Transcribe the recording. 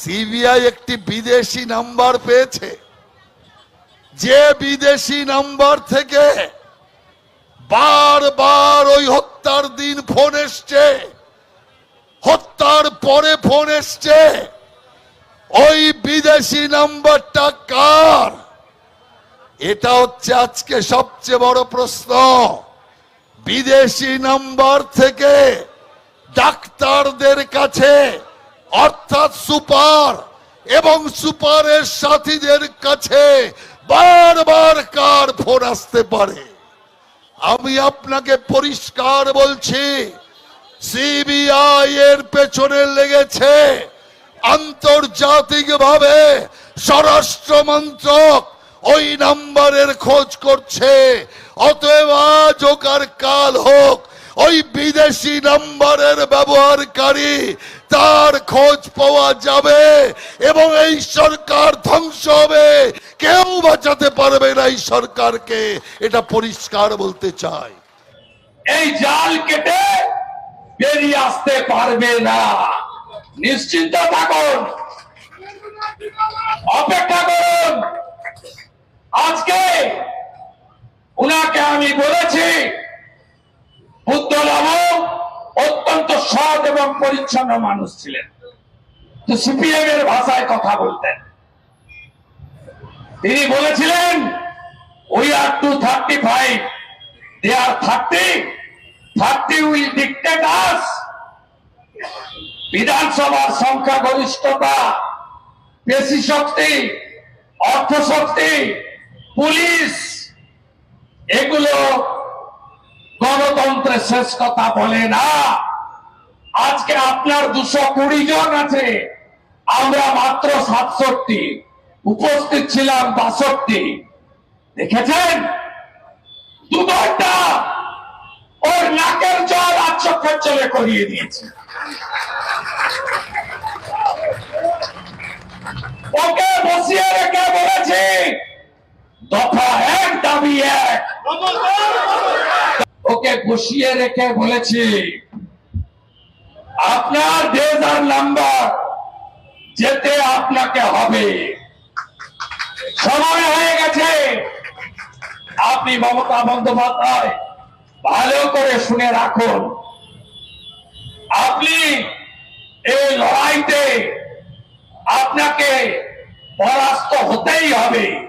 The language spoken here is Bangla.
সিবিআই একটি বিদেশি নাম্বার পেয়েছে। যে বিদেশি নাম্বার থেকে বারবার ওই হত্যার দিন ফোন এসছে, হত্যার পরে ফোন এসছে, ওই বিদেশি নাম্বারটা কার? এটা হচ্ছে আজকে সবচেয়ে বড় প্রশ্ন। বিদেশি নাম্বার থেকে ডাক্তারদের কাছে অর্থাৎ সুপার এবং সুপারের সাথীদের কাছে বারবার কার ফোন আসতে পারে? আমি আপনাকে পরিষ্কার বলছি সিবিআই এর পেছনে লেগেছে আন্তর্জাতিকভাবে স্বরাষ্ট্র মন্ত্রক ওই নাম্বারের খোঁজ করছে। অতএব আজ কাল হোক ওই বিদেশি নাম্বারের ব্যবহারকারী, তার খোঁজ পাওয়া যাবে এবং এই সরকার ধ্বংস হবে। কেউ বাঁচাতে পারবে না এই সরকারকে, এটা পরিষ্কার বলতে চাই। এই জাল কেটে বেরিয়ে আসতে পারবে না। নিশ্চিন্ত থাকুন। অপেক্ষা করুন। আজকে উনাকে আমি বলেছি সৎ এবং পরিচ্ছন্ন মানুষ ছিলেন। তো সিপিএম এর ভাষায় কথা বলতেন। তিনি বলেছিলেন we are two thirty five they are 30 30 will dictate us. বিধানসভার সংখ্যাগরিষ্ঠতা পেশি শক্তি, অর্থ শক্তি, পুলিশ, এগুলো গণতন্ত্রের শেষ কথা বলে না। আজকে আপনার দুশো কুড়ি জন আছে। আমরা মাত্র সাতষট্টি, উপস্থিত ছিলাম বাষট্টি। দেখেছেন? দু ঘণ্টা ওর নাকের জল আর জলে করিয়ে দিয়েছে। ওকে বসিয়ে রেখে বলেছি, দফা এক, দাবি এক। ওকে বসিয়ে রেখে বলেছি আপনার দেজার নাম্বার যেতে আপনাকে হবে। সময় হয়ে গেছে। আপনি মমতা বন্দ্যোপাধ্যায়, ভালো করে শুনে রাখুন। আপনি এই লড়াইতে আপনাকে পরাস্ত হতেই হবে।